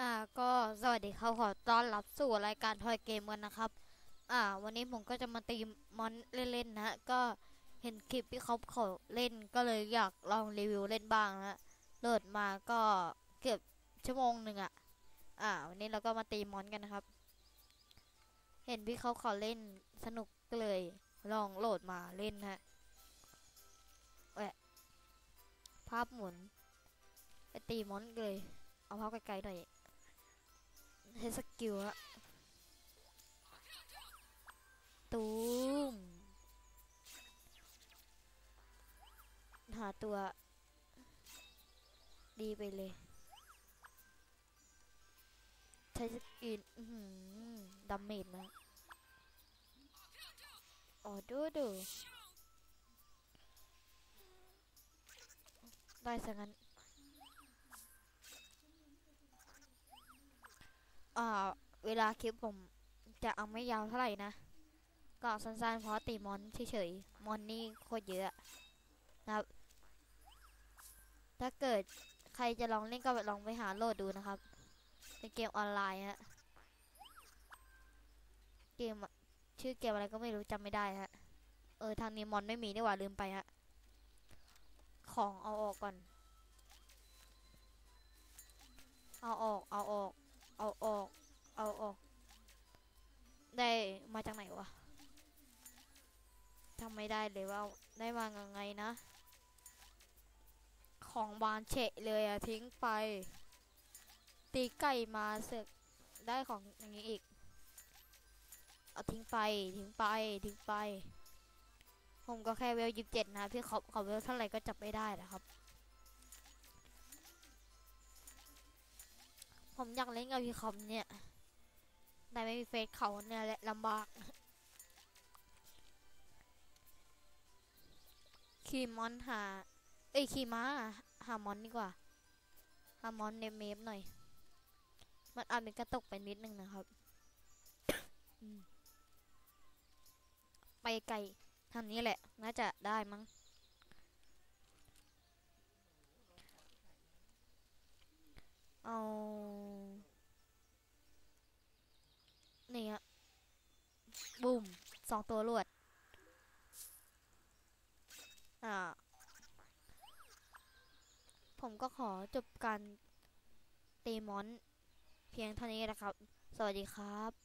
อ่าก็สวัสดีครับขอต้อนรับสู่รายการทอยเกมกันนะครับ อ่า วันนี้ผมก็จะมาตีมอนเล่นๆนะฮะก็เห็นคลิปที่เขาเขาเล่นก็เลยอยากลองรีวิวเล่นบ้างนะโหลดมาก็เกือบชั่วโมงหนึ่งอะอ่า วันนี้เราก็มาตีมอนกันนะครับ เห็นพี่เขาเขาเล่นสนุกก็เลย ลองโหลดมาเล่นนะฮะแหวะภาพหมุนไปตีมอนเลยเอาภาพไกลๆหน่อย ใช้สกิลอะตูมหาตัว ดีไปเลย ใช้สกิลอื้อหือดาเมจนะอ๋อดูดูได้สังกัน อ่าเวลาคลิปผมจะเอาไม่ยาวเท่าไหร่นะ ก็สั้นๆเพราะตีมอนเฉยๆมอนนี่โคตรเยอะนะครับ ถ้าเกิดใครจะลองเล่นก็ลองไปหาโหลดดูนะครับ เป็นเกมออนไลน์ฮะ เกมชื่อเกมอะไรก็ไม่รู้จำไม่ได้ฮะ เออทางนี้มอนไม่มีนี่หว่าลืมไปฮะ ของเอาออกก่อน เอาออก เอาออก ทำไม่ได้เลยว่าได้มายังไงนะ ของบานเฉะเลยอะทิ้งไป ตีไก่มาเสกได้ของอย่างนี้อีก เอาทิ้งไปทิ้งไปทิ้งไป ผมก็แค่เวลยิบเจ็ดนะพี่เขาเขาเวลเท่าไหร่ก็จับไม่ได้นะครับ ผมอยากเล่นกับพี่คอมเนี่ย แต่ไม่มีเฟซเขาเนี่ยแหละลำบาก ขี่มอนหา เอ้ยขี่ม้าหามอนดีกว่า หามอนเนมเมฟหน่อย มันอาจเป็นกระตกไปนิดนึงนะครับ ไปไกลทางนี้แหละ น่าจะได้มั้ง เอานี่ฮะบูมสองตัวรวด อ่าผมก็ขอจบการเตมอน เพียงเท่านี้นะครับ สวัสดีครับ